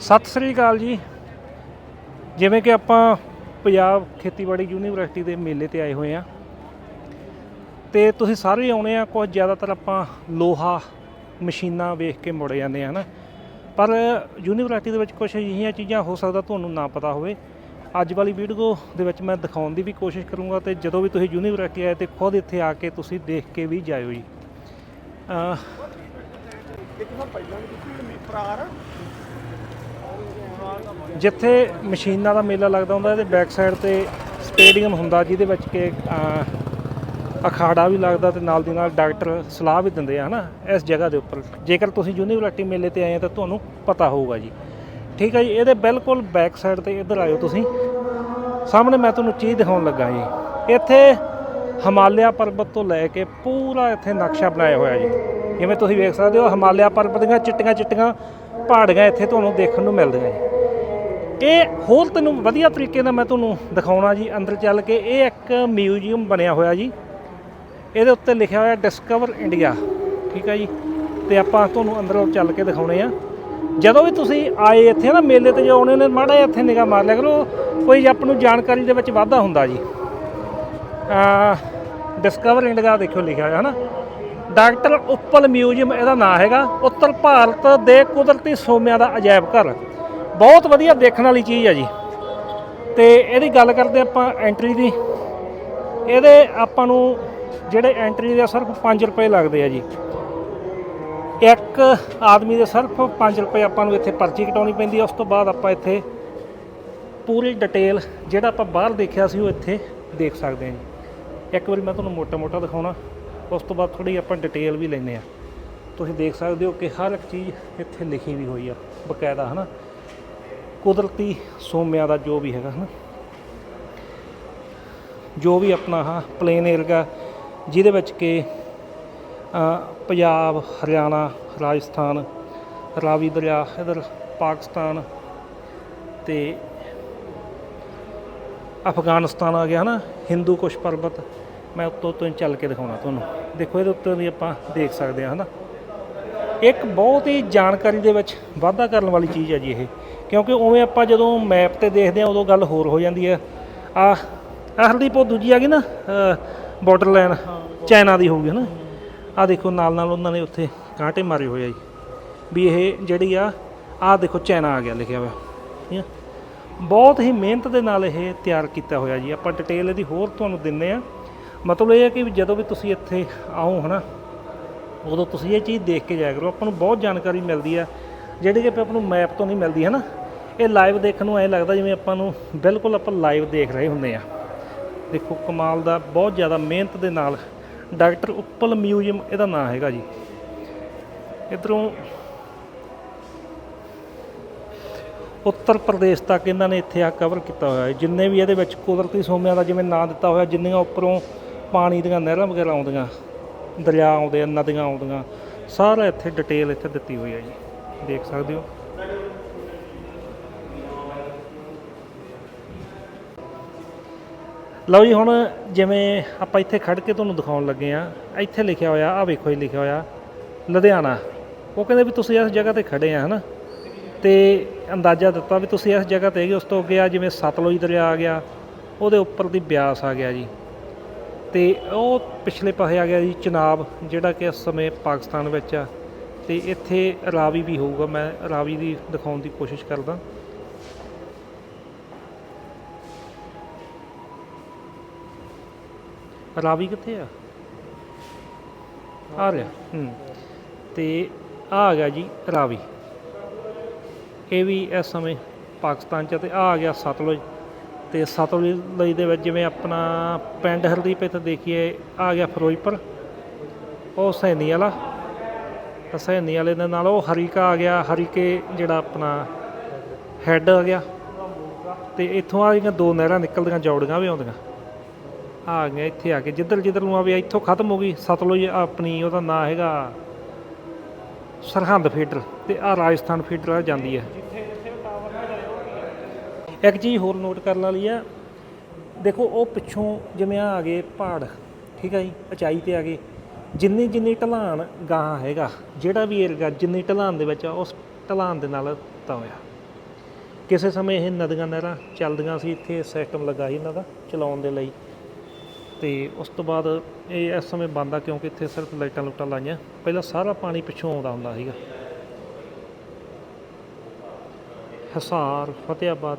ਸਤਿ ਸ੍ਰੀ ਅਕਾਲ ਜੀ। ਜਿਵੇਂ ਕਿ ਆਪਾਂ ਪੰਜਾਬ ਖੇਤੀਬਾੜੀ ਯੂਨੀਵਰਸਿਟੀ ਦੇ ਮੇਲੇ ਤੇ ਆਏ ਹੋਏ ਆ ਤੇ ਤੁਸੀਂ ਸਾਰੇ ਆਉਣੇ ਆ ਕੁਝ ਜ਼ਿਆਦਾਤਰ ਆਪਾਂ ਲੋਹਾ ਮਸ਼ੀਨਾਂ ਵੇਖ ਕੇ ਮੁੜ ਜਾਂਦੇ ਆ ਨਾ ਪਰ ਯੂਨੀਵਰਸਿਟੀ ਦੇ ਵਿੱਚ ਕੁਝ ਅਜਿਹੀਆਂ ਚੀਜ਼ਾਂ ਹੋ ਸਕਦਾ ਤੁਹਾਨੂੰ ਨਾ ਪਤਾ ਹੋਵੇ। ਅੱਜ ਵਾਲੀ ਵੀਡੀਓ ਦੇ ਵਿੱਚ ਮੈਂ ਦਿਖਾਉਣ ਦੀ ਵੀ ਕੋਸ਼ਿਸ਼ ਕਰੂੰਗਾ ਤੇ ਜਦੋਂ ਵੀ ਤੁਸੀਂ ਯੂਨੀਵਰਸਿਟੀ ਆਏ ਤੇ ਖੁਦ ਇੱਥੇ ਆ ਕੇ ਤੁਸੀਂ ਦੇਖ ਕੇ ਵੀ ਜਾਇਓ ਜੀ। ਅਹ ਜਿੱਥੇ ਮਸ਼ੀਨਾਂ ਦਾ ਮੇਲਾ ਲੱਗਦਾ ਹੁੰਦਾ, ਇਹਦੇ ਬੈਕ ਸਾਈਡ ਤੇ ਸਟੇਡੀਅਮ ਹੁੰਦਾ, ਜਿਹਦੇ ਵਿੱਚ ਕਿ ਅਖਾੜਾ ਵੀ ਲੱਗਦਾ ਤੇ ਨਾਲ ਦੀ ਨਾਲ ਡਾਕਟਰ ਸਲਾਹ ਵੀ ਦਿੰਦੇ ਆ, ਹਨਾ, ਇਸ ਜਗ੍ਹਾ ਦੇ ਉੱਪਰ। ਜੇਕਰ ਤੁਸੀਂ ਯੂਨੀਵਰਸਿਟੀ ਮੇਲੇ ਤੇ ਆਏ ਆ ਤਾਂ ਤੁਹਾਨੂੰ ਪਤਾ ਹੋਊਗਾ ਜੀ। ਠੀਕ ਹੈ ਜੀ, ਇਹਦੇ ਬਿਲਕੁਲ ਬੈਕ ਸਾਈਡ ਤੇ ਇੱਧਰ ਆਇਓ ਤੁਸੀਂ। ਸਾਹਮਣੇ ਮੈਂ ਤੁਹਾਨੂੰ ਚੀਜ਼ ਦਿਖਾਉਣ ਲੱਗਾ ਜੀ। ਇੱਥੇ ਹਿਮਾਲਿਆ ਪਰਬਤ ਤੋਂ ਲੈ ਕੇ ਪੂਰਾ ਇੱਥੇ ਨਕਸ਼ਾ ਬਣਾਇਆ ਹੋਇਆ ਜੀ। ਜਿਵੇਂ ਤੁਸੀਂ ਵੇਖ ਸਕਦੇ ਹੋ, ਹਿਮਾਲਿਆ ਪਰਬਤ ਦੀਆਂ ਚਿੱਟੀਆਂ ਚਿੱਟੀਆਂ ਪਹਾੜੀਆਂ ਇੱਥੇ ਤੁਹਾਨੂੰ ਦੇਖਣ ਨੂੰ ਮਿਲਦੀਆਂ ਜੀ। ਇਹ ਹੋਰ ਤੈਨੂੰ ਵਧੀਆ ਤਰੀਕੇ ਨਾਲ ਮੈਂ ਤੁਹਾਨੂੰ ਦਿਖਾਉਣਾ ਜੀ, ਅੰਦਰ ਚੱਲ ਕੇ ਇਹ ਇੱਕ ਮਿਊਜ਼ੀਅਮ ਬਣਿਆ ਹੋਇਆ ਜੀ। ਇਹਦੇ ਉੱਤੇ ਲਿਖਿਆ ਹੋਇਆ ਡਿਸਕਵਰ ਇੰਡੀਆ ਠੀਕ ਹੈ ਜੀ? ਤੇ ਆਪਾਂ ਤੁਹਾਨੂੰ ਅੰਦਰੋਂ ਚੱਲ ਕੇ ਦਿਖਾਉਣੇ ਆ। ਜਦੋਂ ਵੀ ਤੁਸੀਂ ਆਏ ਇੱਥੇ ਨਾ ਮੇਲੇ ਤੇ ਜੋ ਆਉਣੇ ਨੇ, ਮਾੜਾ ਜਿਹਾ ਇੱਥੇ ਨਿਗਾਹ ਮਾਰ ਲਿਆ ਕਰੋ, ਕੋਈ ਆਪ ਨੂੰ ਜਾਣਕਾਰੀ ਦੇ ਵਿੱਚ ਵਾਧਾ ਹੁੰਦਾ ਜੀ। ਡਿਸਕਵਰ ਇੰਡੀਆ ਦੇਖਿਓ ਲਿਖਿਆ ਹੋਇਆ ਹੈ ਨਾ ਡਾਕਟਰ ਉੱਪਲ ਮਿਊਜ਼ੀਅਮ ਇਹਦਾ ਨਾਮ ਹੈਗਾ, ਉੱਤਰ ਭਾਰਤ ਦੇ ਕੁਦਰਤੀ ਸੋਮਿਆਂ ਦਾ ਅਜਾਇਬ ਘਰ। ਬਹੁਤ ਵਧੀਆ ਦੇਖਣ ਵਾਲੀ ਚੀਜ਼ ਹੈ ਜੀ। ਤੇ ਇਹਦੀ ਗੱਲ ਕਰਦੇ ਆਪਾਂ ਐਂਟਰੀ ਦੀ। ਇਹਦੇ ਆਪਾਂ ਨੂੰ ਜਿਹੜੇ ਐਂਟਰੀ ਦੇ ਸਿਰਫ 5 ਰੁਪਏ ਲੱਗਦੇ ਆ ਜੀ। ਇੱਕ ਆਦਮੀ ਦੇ ਸਿਰਫ 5 ਰੁਪਏ ਆਪਾਂ ਨੂੰ ਇੱਥੇ ਪਰਚੀ ਕਟਾਉਣੀ ਪੈਂਦੀ ਉਸ ਤੋਂ ਬਾਅਦ ਆਪਾਂ ਇੱਥੇ ਪੂਰੀ ਡਿਟੇਲ ਜਿਹੜਾ ਆਪਾਂ ਬਾਹਰ ਦੇਖਿਆ ਸੀ ਉਹ ਇੱਥੇ ਦੇਖ ਸਕਦੇ ਹਾਂ ਜੀ। ਇੱਕ ਵਾਰੀ ਮੈਂ ਤੁਹਾਨੂੰ ਮੋਟਾ-ਮੋਟਾ ਦਿਖਾਉਣਾ। ਉਸ ਤੋਂ ਬਾਅਦ ਥੋੜੀ ਆਪਾਂ ਡਿਟੇਲ ਵੀ ਲੈਨੇ ਆ ਤੁਸੀਂ ਦੇਖ ਸਕਦੇ ਹੋ ਕਿ ਹਰ ਇੱਕ ਚੀਜ਼ ਇੱਥੇ ਲਿਖੀ ਵੀ ਹੋਈ ਆ, ਬਕਾਇਦਾ, ਹਨਾ? ਕੁਦਰਤੀ ਸੋਮਿਆਂ ਦਾ ਜੋ ਵੀ ਹੈਗਾ, ਹਨਾ? ਜੋ ਵੀ ਆਪਣਾ, ਹਾਂ ਪਲੇਨ ਏਰੀਆ ਜਿਹਦੇ ਵਿੱਚ ਕਿ ਪੰਜਾਬ, ਹਰਿਆਣਾ, ਰਾਜਸਥਾਨ, ਰਾਵੀ ਦਰਿਆ, ਇਧਰ ਪਾਕਿਸਤਾਨ ਤੇ ਅਫਗਾਨਿਸਤਾਨ ਆ ਗਿਆ, ਹਨਾ? ਹਿੰਦੂ ਕੁਸ਼ ਪਰਬਤ। ਮੈਂ ਉੱਤੋਂ ਤੋਂ ਚੱਲ ਕੇ ਦਿਖਾਉਣਾ ਤੁਹਾਨੂੰ। ਦੇਖੋ ਇਹਦੇ ਉੱਤੇ ਵੀ ਆਪਾਂ ਦੇਖ ਸਕਦੇ ਹਾਂ, ਹਨਾ? ਇੱਕ ਬਹੁਤ ਹੀ ਜਾਣਕਾਰੀ ਦੇ ਵਿੱਚ ਵਾਧਾ ਕਰਨ ਵਾਲੀ ਚੀਜ਼ ਹੈ ਜੀ ਇਹ। ਕਿਉਂਕਿ ਉਵੇਂ ਆਪਾਂ ਜਦੋਂ ਮੈਪ ਤੇ ਦੇਖਦੇ ਹਾਂ, ਉਦੋਂ ਗੱਲ ਹੋਰ ਹੋ ਜਾਂਦੀ ਹੈ ਆ ਆਹ ਹਰਦੀਪ, ਉਹ ਦੂਜੀ ਆ ਗਈ ਨਾ ਬਾਰਡਰ ਲਾਈਨ ਚਾਈਨਾ ਦੀ ਹੋਊਗੀ, ਹਨਾ? ਆ ਦੇਖੋ, ਨਾਲ ਨਾਲ ਉਹਨਾਂ ਨੇ ਉੱਥੇ ਕਾਂਟੇ ਮਾਰੇ ਹੋਏ ਆ ਜੀ। ਵੀ ਇਹ ਜਿਹੜੀ ਆ ਆ ਦੇਖੋ ਚਾਈਨਾ ਆ ਗਿਆ, ਲਿਖਿਆ ਹੋਇਆ। ਠੀਕ ਆ? ਬਹੁਤ ਹੀ ਮਿਹਨਤ ਦੇ ਨਾਲ ਇਹ ਤਿਆਰ ਕੀਤਾ ਹੋਇਆ ਜੀ। ਆਪਾਂ ਡਿਟੇਲ ਇਹਦੀ ਹੋਰ ਤੁਹਾਨੂੰ ਦਿੰਨੇ ਆ। ਮਤਲਬ ਇਹ ਹੈ ਕਿ ਜਦੋਂ ਵੀ ਤੁਸੀਂ ਇੱਥੇ ਆਓ ਹਨਾ, ਉਦੋਂ ਤੁਸੀਂ ਇਹ ਚੀਜ਼ ਦੇਖ ਕੇ ਜਾਇਆ ਕਰੋ, ਆਪਾਂ ਨੂੰ ਬਹੁਤ ਜਾਣਕਾਰੀ ਮਿਲਦੀ ਆ, ਜਿਹੜੀ ਕਿ ਆਪਾਂ ਨੂੰ ਮੈਪ ਤੋਂ ਨਹੀਂ ਮਿਲਦੀ ਹੈ ਨਾ ਇਹ ਲਾਈਵ ਦੇਖਣ ਨੂੰ ਐਂ ਲੱਗਦਾ ਜਿਵੇਂ ਆਪਾਂ ਨੂੰ ਬਿਲਕੁਲ ਆਪਾਂ ਲਾਈਵ ਦੇਖ ਰਹੇ ਹੁੰਦੇ ਆ। ਦੇਖੋ, ਕਮਾਲ ਦਾ ਬਹੁਤ ਜ਼ਿਆਦਾ ਮਿਹਨਤ ਦੇ ਨਾਲ ਡਾਕਟਰ ਉੱਪਲ ਮਿਊਜ਼ੀਅਮ ਇਹਦਾ ਨਾਮ ਹੈਗਾ ਜੀ। ਇਧਰੋਂ ਉੱਤਰ ਪ੍ਰਦੇਸ਼ ਤੱਕ ਇਹਨਾਂ ਨੇ ਇੱਥੇ ਆ ਕਵਰ ਕੀਤਾ ਹੋਇਆ ਹੈ। ਜਿੰਨੇ ਵੀ ਇਹਦੇ ਵਿੱਚ ਕੁਦਰਤੀ ਸੋਮਿਆਂ ਦਾ ਜਿਵੇਂ ਨਾਂ ਦਿੱਤਾ ਹੋਇਆ, ਜਿੰਨੀਆਂ ਉੱਪਰੋਂ ਪਾਣੀ ਦੀਆਂ ਨਹਿਰਾਂ ਵਗੈਰਾ ਆਉਂਦੀਆਂ, ਦਰਿਆ ਆਉਂਦੇ ਆ, ਨਦੀਆਂ ਆਉਂਦੀਆਂ, ਸਾਰਾ ਇੱਥੇ ਡਿਟੇਲ ਇੱਥੇ ਦਿੱਤੀ ਹੋਈ ਹੈ ਜੀ। ਦੇਖ ਸਕਦੇ ਹੋ। ਲਓ ਜੀ, ਹੁਣ ਜਿਵੇਂ ਆਪਾਂ ਇੱਥੇ ਖੜ ਕੇ ਤੁਹਾਨੂੰ ਦਿਖਾਉਣ ਲੱਗੇ ਆ ਇੱਥੇ ਲਿਖਿਆ ਹੋਇਆ ਆ ਵੇਖੋ ਜੀ, ਲਿਖਿਆ ਹੋਇਆ, ਲੁਧਿਆਣਾ। ਉਹ ਕਹਿੰਦੇ ਵੀ ਤੁਸੀਂ ਇਸ ਜਗ੍ਹਾ ਤੇ ਖੜੇ ਆ, ਹਨਾ? ਤੇ ਅੰਦਾਜ਼ਾ ਦਿੱਤਾ ਵੀ ਤੁਸੀਂ ਇਸ ਜਗ੍ਹਾ ਤੇ ਹੈਗੇ, ਉਸ ਤੋਂ ਅੱਗੇ ਆ ਜਿਵੇਂ ਸਤਲੁਜ ਦਰਿਆ ਆ ਗਿਆ, ਉਹਦੇ ਉੱਪਰ ਦੀ ਬਿਆਸ ਆ ਗਿਆ ਜੀ। ਤੇ ਉਹ ਪਿਛਲੇ ਪਾਸੇ ਆ ਗਿਆ ਜੀ ਚਨਾਬ, ਜਿਹੜਾ ਕਿ ਇਸ ਸਮੇਂ ਪਾਕਿਸਤਾਨ ਵਿੱਚ ਆ। ਤੇ ਇੱਥੇ ਰਾਵੀ ਵੀ ਹੋਊਗਾ, ਮੈਂ ਰਾਵੀ ਦੀ ਦਿਖਾਉਣ ਦੀ ਕੋਸ਼ਿਸ਼ ਕਰਦਾ। ਰਾਵੀ ਕਿੱਥੇ ਆ? ਆ ਰਿਹਾ, ਹੂੰ। ਤੇ ਆ ਗਿਆ ਜੀ ਰਾਵੀ। ਇਹ ਵੀ ਇਸ ਸਮੇਂ ਪਾਕਿਸਤਾਨ ਚ ਆ ਤੇ ਆ ਆ ਗਿਆ ਸਤਲੁਜ। ਤੇ ਸਤਲੁਜ ਲਈ ਦੇ ਵਿੱਚ ਜਿਵੇਂ ਆਪਣਾ ਪਿੰਡ ਹਰਦੀਪ ਇੱਥੇ ਦੇਖੀਏ, ਆ ਗਿਆ ਫਿਰੋਜ਼ਪੁਰ। ਉਹ ਸੈਣੀ ਵਾਲਾ। ਤਾਂ ਸੈਣੀ ਵਾਲੇ ਦੇ ਨਾਲ ਉਹ ਹਰੀਕਾ ਆ ਗਿਆ, ਹਰੀਕੇ ਜਿਹੜਾ ਆਪਣਾ ਹੈੱਡ ਆ ਗਿਆ। ਤੇ ਇੱਥੋਂ ਆ ਗਈਆਂ ਦੋ ਨਹਿਰਾਂ, ਨਿਕਲਦੀਆਂ, ਜੌੜੀਆਂ ਵੀ ਆਉਂਦੀਆਂ। ਆ ਗਿਆ ਇੱਥੇ ਆ ਕੇ, ਜਿੱਧਰ ਜਿੱਧਰ ਨੂੰ ਆਵੇ ਇੱਥੋਂ ਖਤਮ ਹੋ ਗਈ, ਸਤਲੁਜ ਆਪਣੀ ਉਹਦਾ ਨਾਂ ਹੈਗਾ ਸਰਹੰਦ ਫੀਡਰ ਤੇ ਆ ਰਾਜਸਥਾਨ ਫੀਡਰ ਆ ਜਾਂਦੀ ਹੈ। ਇੱਕ ਚੀਜ਼ ਹੋਰ ਨੋਟ ਕਰਨ ਵਾਲੀ ਆ। ਦੇਖੋ, ਉਹ ਪਿੱਛੋਂ ਜਿਵੇਂ ਆ ਗਏ ਪਹਾੜ, ਠੀਕ ਆ ਜੀ, ਉਚਾਈ ਤੇ ਆ ਗਏ। ਜਿੰਨੀ ਜਿੰਨੀ ਢਲਾਨ ਗਾਂ ਹੈਗਾ, ਜਿਹੜਾ ਵੀ ਏਰੀਆ ਜਿੰਨੀ ਢਲਾਨ ਦੇ ਵਿੱਚ ਆ, ਉਸ ਢਲਾਨ ਦੇ ਨਾਲ ਦਿੱਤਾ ਹੋਇਆ। ਕਿਸੇ ਸਮੇਂ ਇਹ ਨਦੀਆਂ ਨਹਿਰਾਂ ਚੱਲਦੀਆਂ ਸੀ, ਇੱਥੇ ਸਿਸਟਮ ਲੱਗਾ ਸੀ ਇਹਨਾਂ ਦਾ ਚਲਾਉਣ ਦੇ ਲਈ। ਤੇ ਉਸ ਤੋਂ ਬਾਅਦ ਇਹ ਇਸ ਸਮੇਂ ਬੰਦ ਆ, ਕਿਉਂਕਿ ਇੱਥੇ ਸਿਰਫ ਲਾਈਟਾਂ ਲੁਟਾਂ ਲਾਈਆਂ। ਪਹਿਲਾਂ ਸਾਰਾ ਪਾਣੀ ਪਿੱਛੋਂ ਆਉਂਦਾ ਹੁੰਦਾ ਸੀਗਾ। ਹਿਸਾਰ ਫਤਿਆਬਾਦ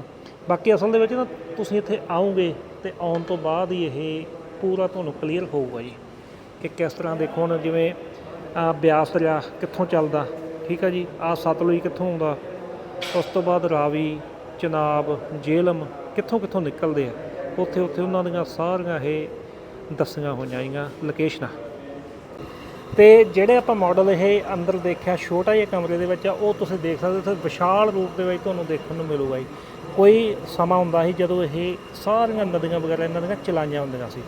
ਬਾਕੀ ਅਸਲ ਦੇ ਵਿੱਚ ਨਾ ਤੁਸੀਂ ਇੱਥੇ ਆਓਗੇ ਤੇ ਆਉਣ ਤੋਂ ਬਾਅਦ ਹੀ ਇਹ ਪੂਰਾ ਤੁਹਾਨੂੰ ਕਲੀਅਰ ਹੋਊਗਾ ਜੀ ਕਿ ਕਿਸ ਤਰ੍ਹਾਂ ਦੇਖੋ ਹੁਣ ਜਿਵੇਂ, ਆ ਬਿਆਸ ਦਰਿਆ ਕਿੱਥੋਂ ਚੱਲਦਾ, ਠੀਕ ਆ ਜੀ? ਆ ਸਤਲੁਜ ਕਿੱਥੋਂ ਆਉਂਦਾ? ਉਸ ਤੋਂ ਬਾਅਦ ਰਾਵੀ, ਚਨਾਬ, ਜੇਲਮ ਕਿੱਥੋਂ ਕਿੱਥੋਂ ਨਿਕਲਦੇ ਆ? ਉੱਥੇ ਉੱਥੇ ਉਹਨਾਂ ਦੀਆਂ ਸਾਰੀਆਂ ਇਹ ਦੱਸੀਆਂ ਹੋਈਆਂ ਹੈਗੀਆਂ ਲੋਕੇਸ਼ਨਾਂ ਤੇ ਜਿਹੜੇ ਆਪਾਂ ਮਾਡਲ ਇਹ ਅੰਦਰ ਦੇਖਿਆ ਛੋਟਾ ਜਿਹਾ ਕਮਰੇ ਦੇ ਵਿੱਚ ਆ, ਉਹ ਤੁਸੀਂ ਦੇਖ ਸਕਦੇ ਹੋ, ਉੱਥੇ ਵਿਸ਼ਾਲ ਰੂਪ ਦੇ ਵਿੱਚ ਤੁਹਾਨੂੰ ਦੇਖਣ ਨੂੰ ਮਿਲੂਗਾ ਜੀ। ਕੋਈ ਸਮਾਂ ਹੁੰਦਾ ਸੀ ਜਦੋਂ ਇਹ ਸਾਰੀਆਂ ਨਦੀਆਂ ਵਗੈਰਾ, ਇਹਨਾਂ ਦੀਆਂ ਚਲਾਈਆਂ ਹੁੰਦੀਆਂ ਸੀ।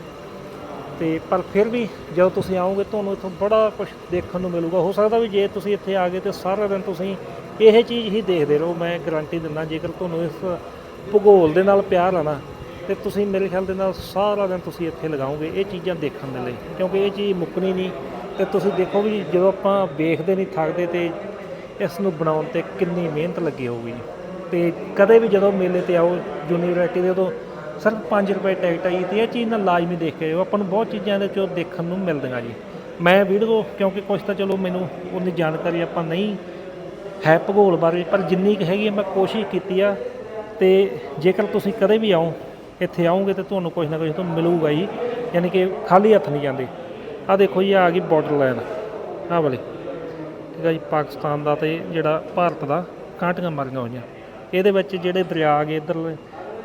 ਤੇ ਪਰ ਫਿਰ ਵੀ ਜਦੋਂ ਤੁਸੀਂ ਆਓਗੇ, ਤੁਹਾਨੂੰ ਇੱਥੋਂ ਬੜਾ ਕੁਝ ਦੇਖਣ ਨੂੰ ਮਿਲੂਗਾ। ਹੋ ਸਕਦਾ ਵੀ ਜੇ ਤੁਸੀਂ ਇੱਥੇ ਆ ਗਏ ਤੇ ਸਾਰਾ ਦਿਨ ਤੁਸੀਂ ਇਹ ਚੀਜ਼ ਹੀ ਦੇਖਦੇ ਰਹੋ। ਮੈਂ ਗਾਰੰਟੀ ਦਿੰਦਾ, ਜੇਕਰ ਤੁਹਾਨੂੰ ਇਸ ਭੂਗੋਲ ਦੇ ਨਾਲ ਪਿਆਰ ਆ ਨਾ, ਤੇ ਤੁਸੀਂ ਮੇਰੇ ਖਿਆਲ ਦੇ ਨਾਲ ਸਾਰਾ ਦਿਨ ਤੁਸੀਂ ਇੱਥੇ ਲਗਾਓਗੇ ਇਹ ਚੀਜ਼ਾਂ ਦੇਖਣ ਦੇ ਲਈ। ਕਿਉਂਕਿ ਇਹ ਚੀਜ਼ ਮੁੱਕਣੀ ਨਹੀਂ ਤੇ ਤੁਸੀਂ ਦੇਖੋ ਵੀ ਜਦੋਂ ਆਪਾਂ ਵੇਖਦੇ ਨਹੀਂ, ਥੱਕਦੇ ਤੇ ਇਸ ਨੂੰ ਬਣਾਉਣ ਤੇ ਕਿੰਨੀ ਮਿਹਨਤ ਲੱਗੀ ਹੋਊਗੀ। ਜੀ ਤੇ ਕਦੇ ਵੀ ਜਦੋਂ ਮੇਲੇ ਤੇ ਆਓ ਯੂਨੀਵਰਸਿਟੀ ਦੇ ਉਦੋਂ ਸਿਰਫ 5 ਰੁਪਏ ਟਿਕਟ ਆਈ ਤੇ ਇਹ ਚੀਜ਼ ਨਾਲ ਲਾਜ਼ਮੀ ਦੇਖ ਕੇ ਆਇਓ। ਆਪਾਂ ਨੂੰ ਬਹੁਤ ਚੀਜ਼ਾਂ ਦੇ ਚੋਂ ਦੇਖਣ ਨੂੰ ਮਿਲਦੀਆਂ ਜੀ। ਮੈਂ ਵੀਡੀਓ ਕਿਉਂਕਿ ਕੁਝ ਤਾਂ ਚਲੋ ਮੈਨੂੰ ਉਨੀ ਜਾਣਕਾਰੀ ਆਪਾਂ ਨਹੀਂ ਹੈ ਭੂਗੋਲ ਬਾਰੇ, ਪਰ ਜਿੰਨੀ ਕੁ ਹੈਗੀ ਆ ਮੈਂ ਕੋਸ਼ਿਸ਼ ਕੀਤੀ ਆ ਤੇ ਜੇਕਰ ਤੁਸੀਂ ਕਦੇ ਵੀ ਆਓ, ਇੱਥੇ ਆਓਗੇ ਤੇ ਤੁਹਾਨੂੰ ਕੁਝ ਨਾ ਕੁਝ ਤੁਹਾਨੂੰ ਮਿਲੂਗਾ ਹੀ, ਯਾਨੀ ਕਿ ਖਾਲੀ ਹੱਥ ਨਹੀਂ ਜਾਂਦੇ। ਆ ਦੇਖੋ ਜੀ ਆ ਗਈ ਬਾਰਡਰ ਲਾਈਨ ਆਹ ਵਾਲੀ। ਠੀਕ ਆ ਜੀ, ਪਾਕਿਸਤਾਨ ਦਾ ਤੇ ਜਿਹੜਾ ਭਾਰਤ ਦਾ ਕਾਂਟੀਆਂ ਮਾਰੀਆਂ ਹੋਈਆਂ। ਇਹਦੇ ਵਿੱਚ ਜਿਹੜੇ ਦਰਿਆ ਆ ਗਏ ਇੱਧਰ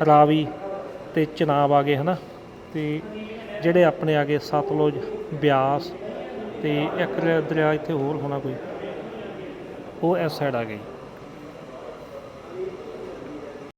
ਰਾਵੀ ਤੇ ਚਨਾਬ ਆ ਗਏ ਹਨਾ, ਤੇ ਜਿਹੜੇ ਆਪਣੇ ਆ ਗਏ ਸਤਲੁਜ, ਬਿਆਸ ਤੇ ਇੱਕ ਦਰਿਆ ਇੱਥੇ ਹੋਰ ਹੋਣਾ ਕੋਈ, ਉਹ ਇਸ ਸਾਈਡ ਆ ਗਈ